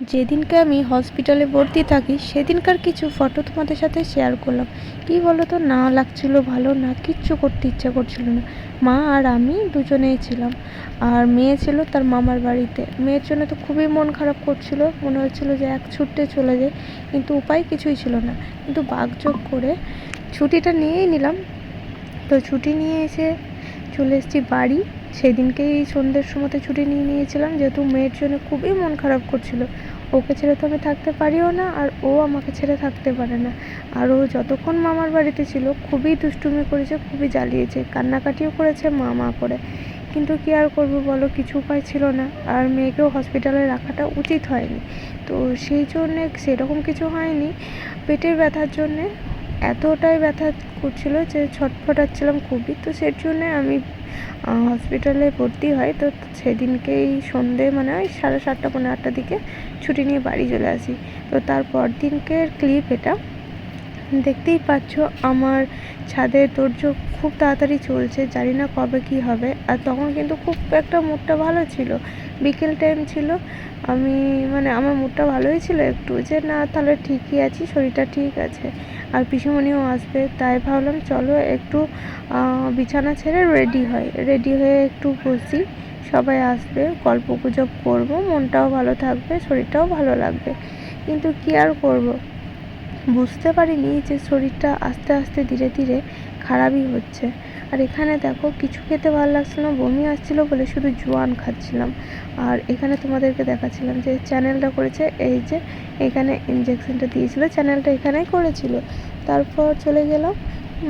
যেদিনকে আমি হসপিটালে ভর্তি থাকি, সেদিনকার কিছু ফটো তোমাদের সাথে শেয়ার করলাম। কী বলো তো না লাগছিল ভালো, না কিচ্ছু করতে ইচ্ছা করছিল না। মা আর আমি দুজনেই ছিলাম। আর মেয়ে ছিল তার মামার বাড়িতে। মেয়ের জন্য তো খুবই মন খারাপ করছিল। মনে হচ্ছিল যে এক ছুটতে চলে যায় কিন্তু উপায় কিছুই ছিল না। কিন্তু বাগযোগ করে ছুটিটা নিয়েই নিলাম। তো ছুটি নিয়ে এসে চলে এসেছি বাড়ি। সেদিনকেই সন্ধ্যের সময়তে ছুটি নিয়ে নিয়েছিলাম, যেহেতু মেয়ের জন্য খুবই মন খারাপ করছিল। ওকে ছেড়ে তো আমি থাকতে পারিও না, আর ও আমাকে ছেড়ে থাকতে পারে না। আর ও যতক্ষণ মামার বাড়িতে ছিল, খুবই দুষ্টুমি করেছে, খুবই জ্বালিয়েছে, কান্নাকাটিও করেছে মা মা করে। কিন্তু কী আর করব বলো, কিছু উপায় ছিল না, আর মেয়েকেও হসপিটালে রাখাটা উচিত হয়নি। তো সেই জন্যে সেরকম কিছু হয়নি। পেটের ব্যথার জন্যে এতটাই ব্যথা করছিল যে ছটফটাচ্ছিলাম খুবই। তো সের জন্যে আমি হসপিটালে ভর্তি হয় তো সেদিনকেই সন্ধে মানে ওই সাড়ে সাতটা পনেরো আটটার দিকে ছুটি নিয়ে বাড়ি চলে আসি। তো তারপর দিনকের ক্লিপ এটা। দেখতেই পাচ্ছ আমার ছাদের তোড়জোড় খুব তাড়াতাড়ি চলছে, জানি না কবে কী হবে। আর তখন কিন্তু খুব একটা মুডটা ভালো ছিল। বিকেল টাইম ছিল। আমি মানে আমার মুডটা ভালোই ছিল একটু যে, না, তাহলে ঠিকই আছি, শরীরটা ঠিক আছে। আর পিসিমণিও আসবে, তাই ভাবলাম চলো একটু বিছানা ছেড়ে রেডি হয়। রেডি হয়ে একটু বসি, সবাই আসবে, গল্প গুজব করব, মনটাও ভালো থাকবে, শরীরটাও ভালো লাগবে। কিন্তু কি আর করব? বুঝতে পারিনি যে শরীরটা আস্তে আস্তে ধীরে ধীরে খারাপই হচ্ছে। আর এখানে দেখো কিছু খেতে ভালো লাগছিল না, বমি আসছিল বলে শুধু জোয়ান খাচ্ছিলাম। আর এখানে তোমাদেরকে দেখাচ্ছিলাম যে চ্যানেলটা করেছে, এই যে এখানে ইঞ্জেকশনটা দিয়েছিল, চ্যানেলটা এখানেই করেছিল। তারপর চলে গেলাম,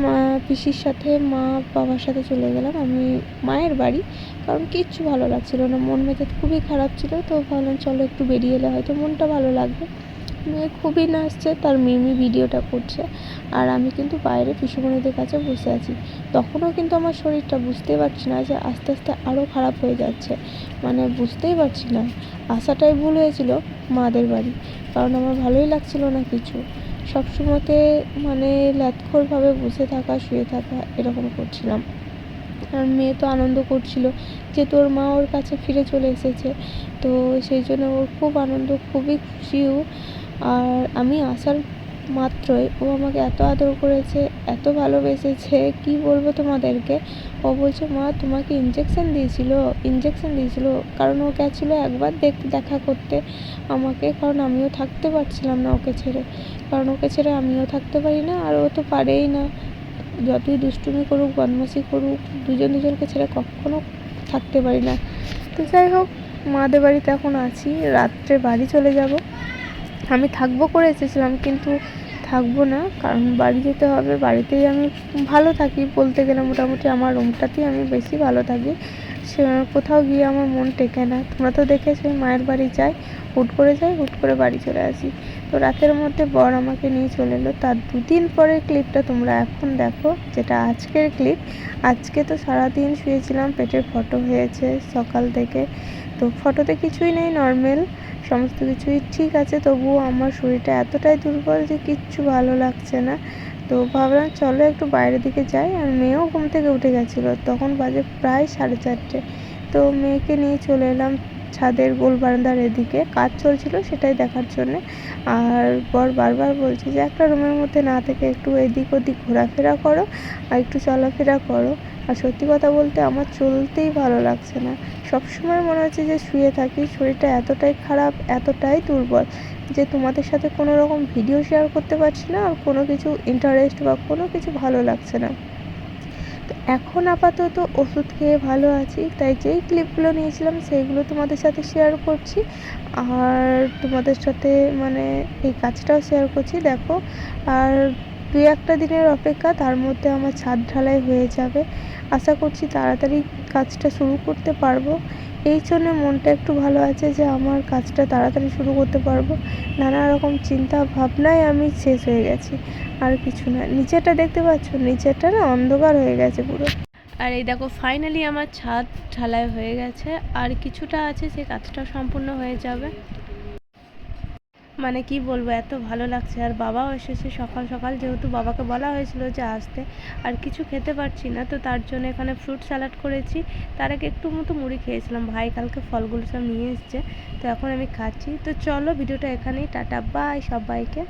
মা, পিসির সাথে, মা, বাবার সাথে চলে গেলাম, আমি মায়ের বাড়ি। কারণ কিচ্ছু ভালো লাগছিল না, মন মেজাজ খুবই খারাপ ছিল, তো ভাবলাম চলো একটু বেরিয়ে এলে হয়তো মনটা ভালো লাগবে। মেয়ে খুবই নাচছে, তার মিমি ভিডিওটা করছে। আর আমি কিন্তু বাইরে পিসুমণিদের কাছে বসে আছি। তখনও কিন্তু আমার শরীরটা বুঝতেই পারছি না যে আস্তে আস্তে আরও খারাপ হয়ে যাচ্ছে। মানে বুঝতেই পারছি না। আসাটাই ভুল হয়েছিল মাদের বাড়ি। কারণ আমার ভালোই লাগছিল না কিছু। সবসময়তে মানে ল্যাথখোরভাবে বসে থাকা, শুয়ে থাকা এরকম করছিলাম। আর মেয়ে তো আনন্দ করছিল যে তোর মা ওর কাছে ফিরে চলে এসেছে। তো সেই জন্য ওর খুব আনন্দ, খুবই খুশিও আর আমি আসার মাত্রই ও আমাকে এত আদর করেছে, এত ভালোবেসেছে, কি বলব তোমাদেরকে? ও বলছে, মা, তোমাকে ইঞ্জেকশন দিয়েছিল ইঞ্জেকশন দিয়েছিল। কারণ ও গেছিল একবার দেখ, দেখা করতে আমাকে, কারণ আমিও থাকতে পারছিলাম না ওকে ছেড়ে। কারণ ওকে ছেড়ে আমিও থাকতে পারি না, আর ও তো পারেই না। যতই দুষ্টুমি করুক, বদমাশি করুক, দুজন দুজনকে ছেড়ে কখনো থাকতে পারি না। তো যাই হোক, মাদের বাড়িতে এখন আছি, রাত্রে বাড়ি চলে যাব। আমি থাকব করে এসেছিলাম, কিন্তু থাকব না, কারণ বাড়ি যেতে হবে, বাড়িতেই আমি ভালো থাকি বলতে গেলে মোটামুটি আমার রুমটাতেই আমি বেশি ভালো থাকি। সে, কোথাও গিয়ে আমার মন টেকে না। তোমরা তো দেখেছ মায়ের বাড়ি যাই, হুট করে যাই, হুট করে বাড়ি চলে আসি। তো রাতের মধ্যে বর আমাকে নিয়ে চলে এলো। তার দুদিন পরের ক্লিপটা তোমরা এখন দেখো, যেটা আজকের ক্লিপ। আজকে তো সারাদিন শুয়েছিলাম, পেটের ফটো হয়েছে সকাল থেকে। তো ফটোতে কিছুই নেই নর্মাল সমস্ত কিছুই ঠিক আছে। তবুও আমার শরীরটা এতটাই দুর্বল যে কিচ্ছু ভালো লাগছে না। তো ভাবলাম চলো একটু বাইরের দিকে যাই। আর মেয়েও ঘুম থেকে উঠে গেছিল। তখন বাজে প্রায় সাড়ে চারটে। তো মেয়েকে নিয়ে চলে এলাম ছাদের গোল বারান্দার এদিকে। কাজ চলছিল সেটাই দেখার জন্যে। আর বর বারবার বলছে যে, একটা রুমের মধ্যে না থেকে একটু এদিক ওদিক ঘোরাফেরা করো। আর একটু চলাফেরা করো। আর সত্যি কথা বলতে আমার চলতেই ভালো লাগছে না। সবসময় মনে হচ্ছে যে শুয়ে থাকি, শরীরটা এতটাই খারাপ, এতটাই দুর্বল যে তোমাদের সাথে কোনো রকম ভিডিও শেয়ার করতে পারছি না আর কোনো কিছু ইন্টারেস্ট বা কোনো কিছু ভালো লাগছে না। তো এখন আপাতত ওষুধ খেয়ে ভালো আছি, তাই যেই ক্লিপগুলো নিয়েছিলাম সেইগুলো তোমাদের সাথে শেয়ার করছি। আর তোমাদের সাথে মানে এই কাজটাও শেয়ার করছি, দেখো। আর দুই একটা দিনের অপেক্ষা, তার মধ্যে আমার ছাদ ঢালাই হয়ে যাবে। আশা করছি তাড়াতাড়ি কাজটা শুরু করতে পারব। এই জন্য মনটা একটু ভালো আছে যে আমার কাজটা তাড়াতাড়ি শুরু করতে পারব। নানা রকম চিন্তা ভাবনায় আমি শেষ হয়ে গেছি। আর কিছু না নিচেটা দেখতে পাচ্ছ? নিচেটা না অন্ধকার হয়ে গেছে পুরো। আর এই দেখো ফাইনালি আমার ছাদ ঢালাই হয়ে গেছে। আর কিছুটা আছে, সে কাজটা সম্পূর্ণ হয়ে যাবে। মানে কি বলব, এত ভালো লাগছে। আর বাবাও এসেছে সকাল সকাল, যেহেতু বাবাকে বলা হয়েছিল যে আসতে। আর কিছু খেতে পারছি না, তো তার জন্য এখানে ফ্রুট স্যালাড করেছি। তার আগে একটু মতো মুড়ি খেয়েছিলাম। ভাই কালকে ফলগুলো সব নিয়ে এসছে, তো এখন আমি খাচ্ছি। তো চলো, ভিডিওটা এখানেই, টাটা, বাই সবাইকে।